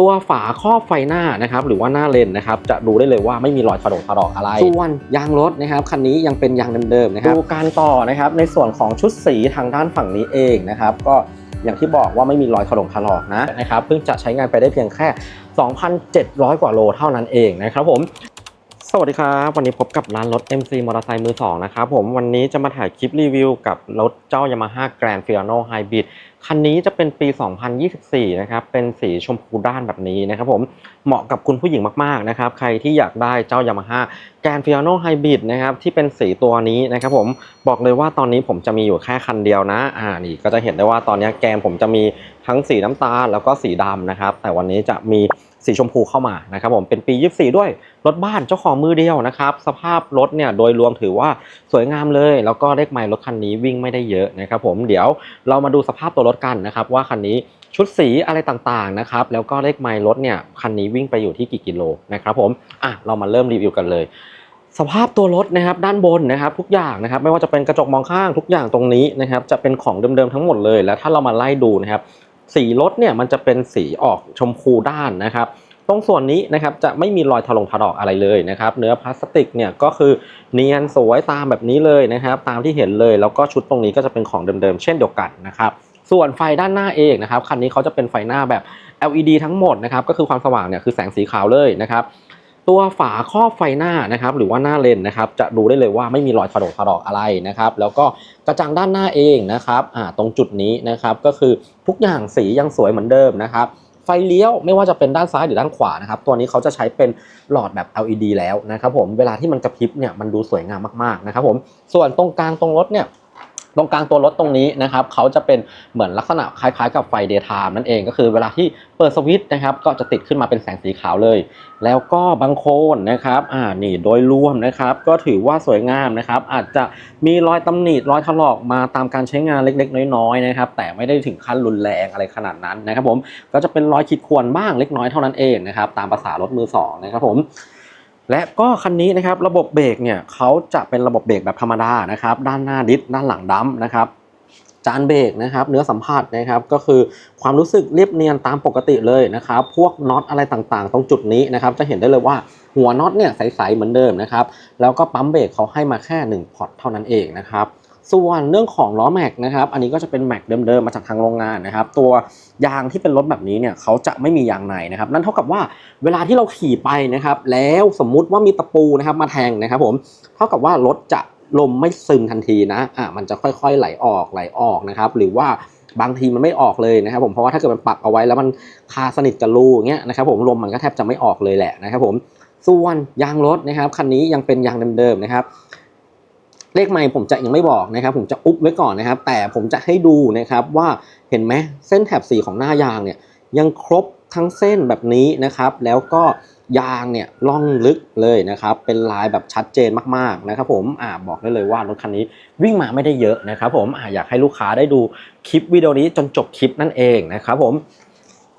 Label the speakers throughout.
Speaker 1: ตัวฝาครอบไฟหน้านะครับหรือว่าหน้าเลนนะครับจะดูได้เลยว่าไม่มีรอยถลอกถลอกอะไรส่วนยางรถนะครับคันนี้ยังเป็นยางเดิมๆนะครับดูการต่อนะครับในส่วนของชุดสีทางด้านฝั่งนี้เองนะครับก็อย่างที่บอกว่าไม่มีรอยถลอกถลอกนะนะครับเพิ่งจะใช้งานไปได้เพียงแค่ 2,700 กว่าโลเท่านั้นเองนะครับผม สวัสดีครับ วันนี้พบกับร้านรถ MC มอเตอร์ไซค์มือสองนะครับผมวันนี้จะมาถ่ายคลิปรีวิวกับรถเจ้า Yamaha Grand Fiorino Hybrid คันนี้จะเป็นปี 2024 นะครับ เป็นสีชมพูด้านแบบนี้นะครับผมเหมาะกับคุณผู้หญิงมากๆนะครับ ใครที่อยากได้เจ้า Yamaha Grand Fiorino Hybrid นะครับที่เป็นสีตัวนี้นะครับผมบอกเลยว่าตอนนี้ผมจะมีอยู่แค่คันเดียวนะอ่านี่ก็จะเห็นได้ว่าตอนนี้แกนผมจะมีทั้งสีน้ำตาลแล้วก็สีดำนะครับแต่วันนี้จะมี สีชมพูเข้ามานะครับผมเป็นปี 24 ด้วยรถบ้านเจ้าของมือเดียวนะครับสภาพรถเนี่ยโดยรวมถือว่าสวยงามเลย แล้วก็เลขไมล์รถคันนี้วิ่งไม่ได้เยอะนะครับผมเดี๋ยวเรามาดูสภาพตัวรถกันนะครับว่าคันนี้ชุดสีอะไรต่างๆนะครับแล้วก็เลขไมล์รถเนี่ยคันนี้วิ่งไปอยู่ที่กี่กิโลนะครับผมอะเรามาเริ่มรีวิวกันเลยสภาพตัวรถนะครับด้านบนนะครับทุกอย่างนะครับไม่ว่าจะเป็นกระจกมองข้างทุกอย่างตรงนี้นะครับจะเป็นของเดิมๆทั้งหมดเลย แล้วถ้าเรามาไล่ดูนะครับ สีรถเนี่ยมันจะเป็นสีออกชมพูด้านนะครับ ตรงส่วนนี้นะครับจะไม่มีรอยถลงถลอกอะไรเลยนะครับ เนื้อพลาสติกเนี่ยก็คือเนียนสวยตามแบบนี้เลยนะครับ ตามที่เห็นเลยแล้วก็ชุดตรงนี้ก็จะเป็นของเดิมๆเช่นเดียวกันนะครับส่วนไฟด้านหน้าเองนะครับคันนี้เขาจะเป็นไฟหน้าแบบ LED ทั้งหมดนะครับก็คือความสว่างเนี่ยคือแสงสีขาวเลยนะครับ ตัวฝาครอบไฟหน้านะครับหรือว่าหน้าเลนนะครับจะดูได้เลยว่าไม่มีรอยถลอกถลอกอะไรนะครับแล้วก็กระจังด้านหน้าเองนะครับอ่าตรงจุดนี้นะครับก็คือทุกอย่างสียังสวยเหมือนเดิมนะครับไฟเลี้ยวไม่ว่าจะเป็นด้านซ้ายหรือด้านขวานะครับตัวนี้เขาจะใช้เป็นหลอดแบบ LED แล้วนะครับผมเวลาที่มันกระพริบเนี่ยมันดูสวยงามมากๆนะครับผมส่วนตรงกลางตรงรถเนี่ย ตรงกลางตัวรถตรงนี้นะครับเขาจะเป็นเหมือนลักษณะคล้ายๆ กับไฟ daytime นั่นเองก็คือเวลาที่เปิดสวิตช์นะครับก็จะติดขึ้นมาเป็นแสงสีขาวเลย แล้วก็บางโคนนะครับอ่านี่โดยรวมนะครับก็ถือว่าสวยงามนะครับ อาจจะมีรอยตำหนิรอยถลอกมาตามการใช้งานเล็กๆ น้อยๆนะครับแต่ไม่ได้ถึงขั้นรุนแรงอะไรขนาดนั้นนะครับผมก็จะเป็นรอยขีดข่วนบ้างเล็กน้อยเท่านั้นเองนะครับตามภาษารถมือสองนะครับผม และก็คันนี้นะครับระบบเบรกเนี่ยเขาจะเป็นระบบเบรกแบบธรรมดานะครับ ด้านหน้าดิสด้านหลังดัมนะครับจานเบรกนะครับเนื้อสัมผัสนะครับก็คือความรู้สึกเรียบเนียนตามปกติเลยนะครับพวกน็อตอะไรต่างๆ ตรงจุดนี้นะครับจะเห็นได้เลยว่าหัวน็อตเนี่ยใสๆเหมือนเดิมนะครับแล้วก็ปั๊มเบรกเขาให้มาแค่1พอร์ตเท่านั้นเองนะครับ ส่วนเรื่องของล้อแม็กนะครับ อันนี้ก็จะเป็นแม็กเดิมๆมาจากทางโรงงานนะครับ ตัวยางที่เป็นรถแบบนี้เนี่ยเขาจะไม่มียางในนะครับ นั่นเท่ากับว่าเวลาที่เราขี่ไปนะครับ แล้วสมมุติว่ามีตะปูนะครับมาแทงนะครับผมเท่ากับว่ารถจะลมไม่ซึมทันทีนะอะมันจะค่อยๆไหลออกไหลออกนะครับ หรือว่าบางทีมันไม่ออกเลยนะครับ ผมเพราะว่าถ้าเกิดมันปักเอาไว้แล้วมันคาสนิทกับรูอย่างเงี้ยนะครับ ผมลมมันก็แทบจะไม่ออกเลยแหละนะครับ ผมส่วนยางรถนะครับคันนี้ยังเป็นยางเดิมๆนะครับ เลขไมล์ผมจะยังไม่บอกนะครับ ผมจะอุบไว้ก่อนนะครับ แต่ผมจะให้ดูนะครับว่าเห็นไหมเส้นแถบสีของหน้ายางเนี่ยยังครบทั้งเส้นแบบนี้นะครับ แล้วก็ยางเนี่ยล่องลึกเลยนะครับ เป็นลายแบบชัดเจนมากๆนะครับ ผมอ่าบอกได้เลยว่ารถคันนี้วิ่งมาไม่ได้เยอะนะครับ ผมอ่าอยากให้ลูกค้าได้ดูคลิปวิดีโอนี้จนจบคลิปนั่นเองนะครับ ผม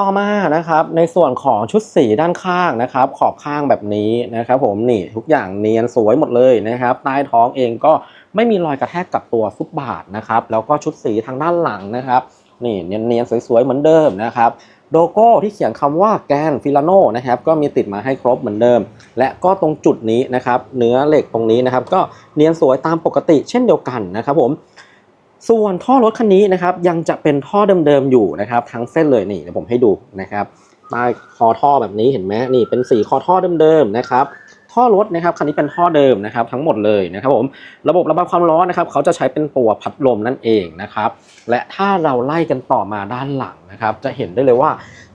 Speaker 1: ต่อมานะครับในส่วนของชุดสีด้านข้างนะครับ ขอบข้างแบบนี้นะครับผมนี่ทุกอย่างเนียนสวยหมดเลยนะครับใต้ท้องเองก็ไม่มีรอยกระแทกกับตัวฟุตบาทนะครับแล้วก็ชุดสีทางด้านหลังนะครับนี่เนียนๆสวยๆเหมือนเดิมนะครับโลโก้ที่เขียนคำว่าแกนฟิลาโนนะครับก็มีติดมาให้ครบเหมือนเดิม และก็ตรงจุดนี้นะครับเนื้อเหล็กตรงนี้นะครับก็เนียนสวยตามปกติเช่นเดียวกันนะครับผม ส่วนท่อรถคันนี้นะครับยังจะเป็นท่อเดิมๆอยู่นะครับทั้งเส้นเลยนี่เดี๋ยวผมให้ดูนะครับใต้คอท่อแบบนี้เห็นไหมนี่เป็นสีคอท่อเดิมๆนะครับท่อรถนะครับคันนี้เป็นท่อเดิมนะครับทั้งหมดเลยนะครับผมระบบระบายความร้อนนะครับเขาจะใช้เป็นตัวพัดลมนั่นเองนะครับและถ้าเราไล่กันต่อมาด้านหลังนะครับจะเห็นได้เลยว่า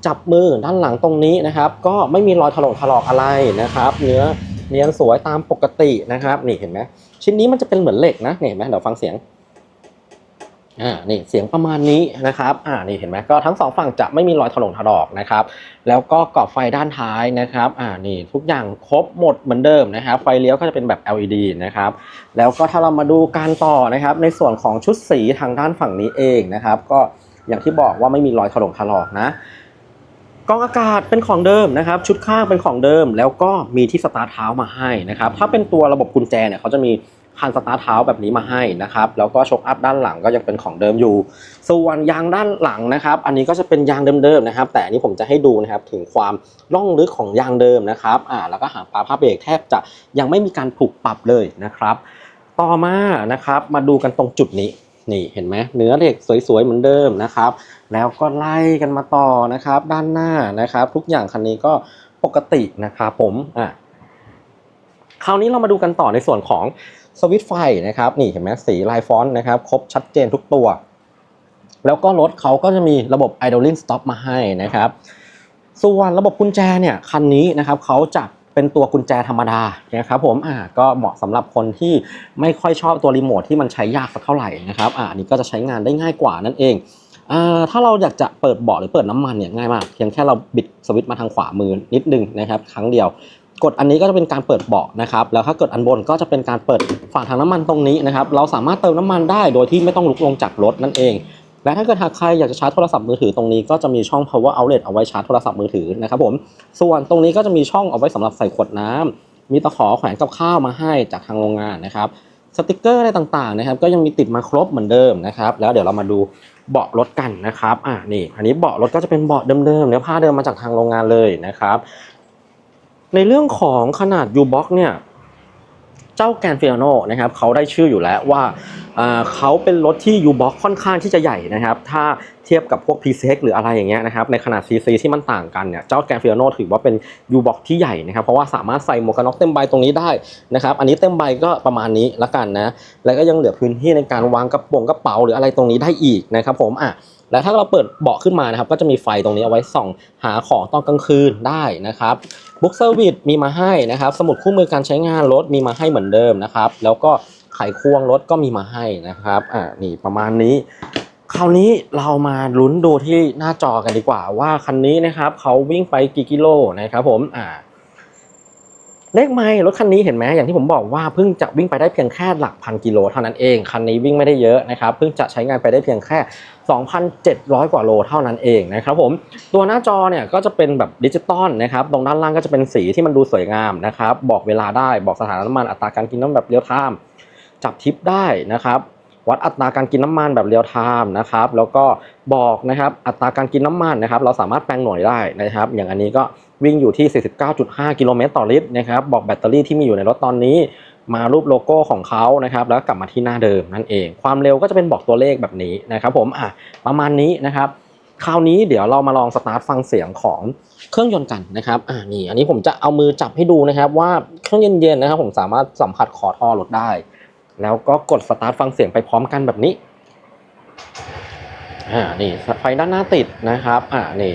Speaker 1: จับมือด้านหลังตรงนี้นะครับก็ไม่มีรอยถลอกถลอกอะไรนะครับเนื้อเนียนสวยตามปกตินะครับนี่เห็นไหมชิ้นนี้มันจะเป็นเหมือนเหล็กนะนี่เห็นไหมเดี๋ยวฟังเสียง อ่านี่เสียงประมาณนี้นะครับอ่านี่เห็นไหมก็ทั้งสองฝั่งจะไม่มีรอยถลงถลอกนะครับแล้วก็กรอบไฟด้านท้ายนะครับอ่านี่ทุกอย่างครบหมดเหมือนเดิมนะครับไฟเลี้ยวก็จะเป็นแบบ LED นะครับแล้วก็ถ้าเรามาดูการต่อนะครับในส่วนของชุดสีทางด้านฝั่งนี้เองนะครับ ก็อย่างที่บอกว่าไม่มีรอยถลงถลอกนะกองอากาศเป็นของเดิมนะครับ ชุดข้างเป็นของเดิม แล้วก็มีที่สตาร์ทเท้ามาให้นะครับถ้าเป็นตัวระบบกุญแจเนี่ยเขาจะมี พันสตาร์ทเท้าแบบนี้มาให้นะครับแล้วก็ช็อคอัพด้านหลังก็ยังเป็นของเดิมอยู่ ส่วนยางด้านหลังนะครับ อันนี้ก็จะเป็นยางเดิมๆนะครับ แต่อันนี้ผมจะให้ดูนะครับถึงความล่องลึกของยางเดิมนะครับอ่าแล้วก็หางปลาผ้าเบรกแทบจะยังไม่มีการถูกปรับเลยนะครับ ต่อมานะครับมาดูกันตรงจุดนี้นี่เห็นไหมเนื้อเหล็กสวยๆเหมือนเดิมนะครับ แล้วก็ไล่กันมาต่อนะครับ ด้านหน้านะครับ ทุกอย่างคันนี้ก็ปกตินะครับผมอะ คราวนี้เรามาดูกันต่อในส่วนของสวิตไฟนะครับนี่เห็นไหมสีลายฟอนต์นะครับครบชัดเจนทุกตัว แล้วก็รถเขาก็จะมีระบบ idling stop มาให้นะครับ ส่วนระบบกุญแจเนี่ยคันนี้นะครับเขาจะเป็นตัวกุญแจธรรมดานะครับผมอ่าก็เหมาะสำหรับคนที่ไม่ค่อยชอบตัวรีโมทที่มันใช้ยากสักเท่าไหร่นะครับอ่านนี้ก็จะใช้งานได้ง่ายกว่านั่นเองอ่าถ้าเราอยากจะเปิดเบาะหรือเปิดน้ำมันเนี่ยง่ายมากเพียงแค่เราบิดสวิตช์มาทางขวามือนิดนึงนะครับ ครั้งเดียว กดอันนี้ก็จะเป็นการเปิดเบาะนะครับแล้วถ้าเกิดอันบนก็จะเป็นการเปิดฝาถังน้ำมันตรงนี้นะครับเราสามารถเติมน้ำมันได้โดยที่ไม่ต้องลุกลงจากรถนั่นเอง และถ้าเกิดหากใครอยากจะชาร์จโทรศัพท์มือถือตรงนี้ก็จะมีช่อง power outlet เอาไว้ชาร์จโทรศัพท์มือถือนะครับผมส่วนตรงนี้ก็จะมีช่องเอาไว้สำหรับใส่ขวดน้ำมีตะขอแขวนกับข้าวมาให้จากทางโรงงานนะครับสติกเกอร์อะไรต่างๆนะครับก็ยังมีติดมาครบเหมือนเดิมนะครับแล้วเดี๋ยวเรามาดูเบาะรถกันนะครับอ่านี่อันนี้เบาะรถก็จะเป็นเบาะเดิมๆเนื้อผ้าเดิมมาจากทางโรงงานเลยนะครับ ในเรื่องของขนาด U-Box เนี่ยเจ้าแกนฟิ a โนนะครับเขาได้ชื่ออยู่แล้วว่าเขาเป็นรถที่ U-Box ค่อนข้างที่จะใหญ่นะครับ ถ้าเทียบกับพวก p c x หรืออะไรอย่างเงี้ยนะครับในขนาด CC ที่มันต่างกันเนี่ยเจ้าแกนฟิ a โนถือว่าเป็น U-Box ที่ใหญ่นะครับ เพราะว่าสามารถใส่หมวกกันน็อกเต็มใบตรงนี้ได้นะครับ อันนี้เต็มใบก็ประมาณนี้ละกันนะแล้วก็ยังเหลือพื้นที่ในการวางกระโปรงกระเป๋าหรืออะไรตรงนี้ได้อีกนะครับผมอะ แล้วถ้าเราเปิดเบาะขึ้นมานะครับก็จะมีไฟตรงนี้เอาไว้ส่องหาของตอนกลางคืนได้นะครับบุ๊กเซอร์วิสมีมาให้นะครับสมุดคู่มือการใช้งานรถมีมาให้เหมือนเดิมนะครับแล้วก็ไขควงรถก็มีมาให้นะครับอ่านี่ประมาณนี้คราวนี้เรามาลุ้นดูที่หน้าจอกันดีกว่าว่าคันนี้นะครับเขาวิ่งไปกี่กิโลนะครับผมอ่า เลขไมล์รถคันนี้เห็นไหมอย่างที่ผมบอกว่าเพิ่งจะวิ่งไปได้เพียงแค่หลักพันกิโลเท่านั้นเอง คันนี้วิ่งไม่ได้เยอะนะครับเพิ่งจะใช้งานไปได้เพียงแค่ 2,700 กว่าโลเท่านั้นเองนะครับผมตัวหน้าจอเนี่ยก็จะเป็นแบบดิจิตอลนะครับตรงด้านล่างก็จะเป็นสีที่มันดูสวยงามนะครับบอกเวลาได้บอกสถานะน้ำมันอัตราการกินน้ำแบบเรียลไทม์จับทิปได้นะครับวัดอัตราการกินน้ำมันแบบเรียลไทม์นะครับแล้วก็บอกนะครับอัตราการกินน้ำมันนะครับเราสามารถแปลงหน่วยได้นะครับ อย่างอันนี้ก็ วิ่งอยู่ที่ 49.5 กิโลเมตรต่อลิตรนะครับบอกแบตเตอรี่ที่มีอยู่ในรถตอนนี้ มารูปโลโก้ของเขานะครับแล้วกลับมาที่หน้าเดิมนั่นเอง ความเร็วก็จะเป็นบอกตัวเลขแบบนี้นะครับผมอะประมาณนี้นะครับคราวนี้เดี๋ยวเรามาลองสตาร์ทฟังเสียงของเครื่องยนต์กันนะครับอ่านี่อันนี้ผมจะเอามือจับให้ดูนะครับ ว่าเครื่องเย็นๆนะครับ ผมสามารถสัมผัสขอท่อรถได้ แล้วก็กดสตาร์ทฟังเสียงไปพร้อมกันแบบนี้อ่านี่ไฟด้านหน้าติดนะครับอ่านี่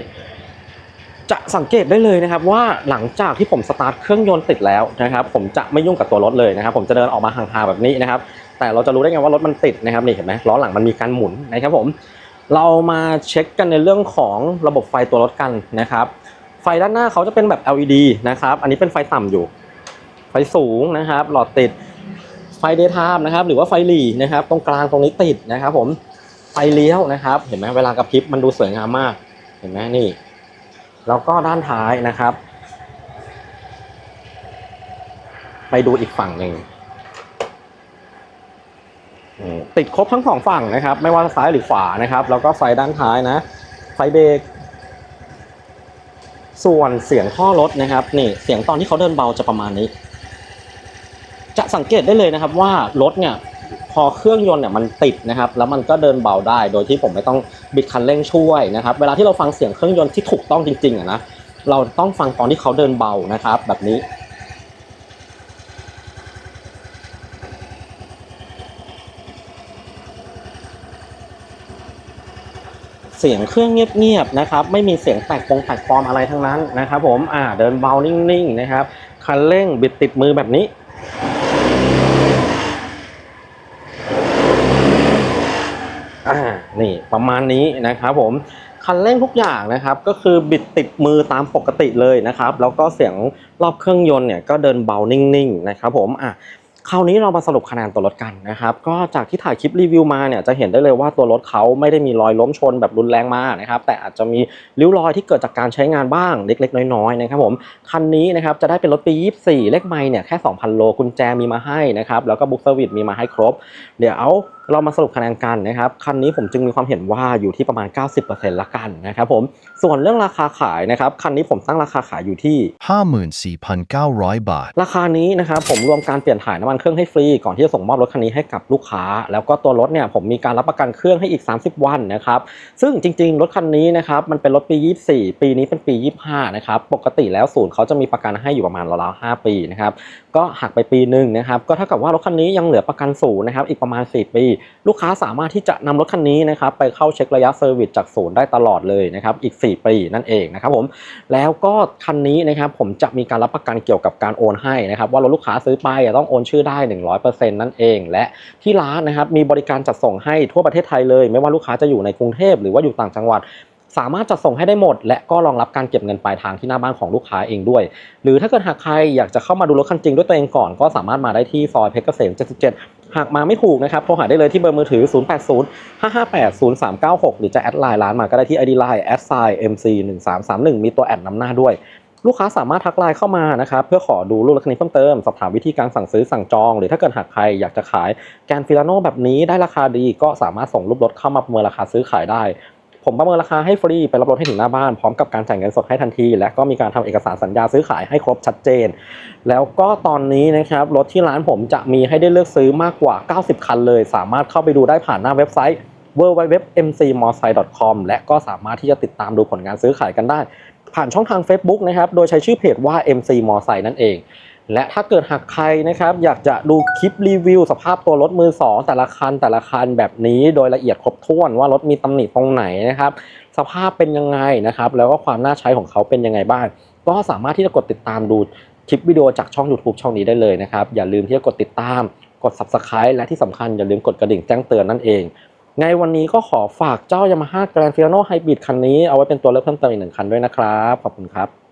Speaker 1: จะสังเกตได้เลยนะครับว่าหลังจากที่ผมสตาร์ทเครื่องยนต์ติดแล้วนะครับผมจะไม่ยุ่งกับตัวรถเลยนะครับผมจะเดินออกมาห่างๆแบบนี้นะครับแต่เราจะรู้ได้ไงว่ารถมันติดนะครับนี่เห็นไหมล้อหลังมันมีการหมุนนะครับผมเรามาเช็คกันในเรื่องของระบบไฟตัวรถกันนะครับไฟด้านหน้าเขาจะเป็นแบบ LED นะครับอันนี้เป็นไฟต่ำอยู่ ไฟสูงนะครับ หลอดติดไฟเดย์ไทม์นะครับหรือว่าไฟหลีนะครับ ตรงกลางตรงนี้ติดนะครับ ผมไฟเลี้ยวนะครับ เห็นไหมเวลากระพริบมันดูสวยงามมาก เห็นไหมนี่ แล้วก็ด้านท้ายนะครับ ไปดูอีกฝั่งหนึ่งติดครบทั้งสองฝั่งนะครับ ไม่ว่าซ้ายหรือขวานะครับ แล้วก็ไฟด้านท้ายนะ ไฟเบรกส่วนเสียงท่อรถนะครับนี่เสียงตอนที่เขาเดินเบาจะประมาณนี้ จะสังเกตได้เลยนะครับว่ารถเนี่ย อเครื่องยนต์เนี่ยมันติดนะครับ แล้วมันก็เดินเบาได้ โดยที่ผมไม่ต้องบิดคันเร่งช่วยนะครับ เวลาที่เราฟังเสียงเครื่องยนต์ที่ถูกต้องจริงๆอะนะ เราต้องฟังตอนที่เขาเดินเบานะครับ แบบนี้เสียงเครื่องเงียบๆนะครับ ไม่มีเสียงแตกปงแตกปลอมอะไรทั้งนั้นนะครับ ผมอ่าเดินเบานิ่งๆนะครับคันเร่งบิดติดมือแบบนี้ อ่านี่ประมาณนี้นะครับผมคันเร่งทุกอย่างนะครับก็คือบิดติดมือตามปกติเลยนะครับแล้วก็เสียงรอบเครื่องยนต์เนี่ยก็เดินเบานิ่งๆนะครับผมอะคราวนี้เรามาสรุปคะแนนตัวรถกันนะครับก็จากที่ถ่ายคลิปรีวิวมาเนี่ยจะเห็นได้เลยว่าตัวรถเขาไม่ได้มีรอยล้มชนแบบรุนแรงมากนะครับแต่อาจจะมีริ้วรอยที่เกิดจากการใช้งานบ้างเล็กๆ น้อยๆนะครับผมคันนี้นะครับจะได้เป็นรถปี 24 เลขไม่เนี่ยแค่ 2,000 โลกุญแจมีมาให้นะครับแล้วก็บุ๊กเซอร์วิสมีมาให้ครบ เดี๋ยว เรามาสรุปคะแนนกันนะครับ คันนี้ผมจึงมีความเห็นว่าอยู่ที่ประมาณ 90%ละกันนะครับผม ส่วนเรื่องราคาขายนะครับ คันนี้ผมตั้งราคาขายอยู่ที่
Speaker 2: 54,900 บาท
Speaker 1: ราคานี้นะครับผมรวมการเปลี่ยนถ่ายน้ำมันเครื่องให้ฟรี ก่อนที่จะส่งมอบรถคันนี้ให้กับลูกค้า แล้วก็ตัวรถเนี่ยผมมีการรับประกันเครื่องให้อีก 30 วันนะครับ ซึ่งจริง ๆ รถคันนี้นะครับมันเป็นรถปี 24 ปีนี้เป็นปี 25 นะครับ ปกติแล้วศูนย์เขาจะมีประกันให้อยู่ประมาณราวๆ5ปีนะครับ ก็หักไปปีหนึ่งนะครับก็เท่ากับว่ารถคันนี้ยังเหลือประกันศูนย์นะครับอีกประมาณ 4 ปี ลูกค้าสามารถที่จะนำรถคันนี้นะครับไปเข้าเช็คระยะเซอร์วิสจากศูนย์ได้ตลอดเลยนะครับอีก 4 ปีนั่นเองนะครับผมแล้วก็คันนี้นะครับผมจะมีการรับประกันเกี่ยวกับการโอนให้นะครับว่ารถลูกค้าซื้อไปอะต้องโอนชื่อได้ 100%นั่นเอง และที่ร้านนะครับมีบริการจัดส่งให้ทั่วประเทศไทยเลย ไม่ว่าลูกค้าจะอยู่ในกรุงเทพหรือว่าอยู่ต่างจังหวัด สามารถจัดส่งให้ได้หมด และก็รองรับการเก็บเงินปลายทางที่หน้าบ้านของลูกค้าเองด้วย หรือถ้าเกิดหากใครอยากจะเข้ามาดูรถคันจริงด้วยตัวเองก่อน ก็สามารถมาได้ที่ซอยเพชรเกษม 77 หากมาไม่ถูกนะครับโทรหาได้เลยที่เบอร์มือถือ 080 558 0396 หรือจะแอดไลน์ร้านมาก็ได้ที่ ID Line a d s i mc 1331 มีตัวแอดนำหน้าด้วยลูกค้าสามารถทักไลน์เข้ามานะครับเพื่อขอดูรูปรถคันนี้เพิ่มเติม สอบถามวิธีการสั่งซื้อสั่งจอง หรือถ้าเกิดหากใครอยากจะขายแกนฟิลาโนแบบนี้ได้ราคาดีก็สามารถส่งรูปรถเข้ามาประเมินราคาซื้อขายได้ ผมประเมินราคาให้ฟรีไปรับรถให้ถึงหน้าบ้านพร้อมกับการจ่ายเงินสดให้ทันที และก็มีการทำเอกสารสัญญาซื้อขายให้ครบชัดเจน แล้วก็ตอนนี้นะครับรถที่ร้านผมจะมีให้ได้เลือกซื้อมากกว่า 90 คันเลย สามารถเข้าไปดูได้ผ่านหน้าเว็บไซต์ www.mcmorsai.com และก็สามารถที่จะติดตามดูผลงานซื้อขายกันได้ ผ่านช่องทาง Facebook นะครับโดยใช้ชื่อเพจว่า MC m o r s i นั่นเอง และถ้าเกิดหากใครนะครับ อยากจะดูคลิปรีวิว สภาพตัวรถมือ 2 แต่ละคันแต่ละคันแบบนี้โดยละเอียดครบถ้วนว่ารถมีตำหนิตรงไหนนะครับ สภาพเป็นยังไงนะครับ แล้วก็ความน่าใช้ของเขาเป็นยังไงบ้าง ก็สามารถที่จะกดติดตามดูคลิปวิดีโอจากช่อง YouTube ช่องนี้ได้เลยนะครับ อย่าลืมที่จะกดติดตาม กด Subscribe และที่สำคัญอย่าลืมกดกระดิ่งแจ้งเตือนนั่นเองไงวันนี้ก็ขอฝากเจ้า Yamaha Grand Fiorino Hybrid คันนี้เอาไว้เป็นตัวเลือกเพิ่มเติมอีกหนึ่งคันด้วยนะครับ ขอบคุณครับ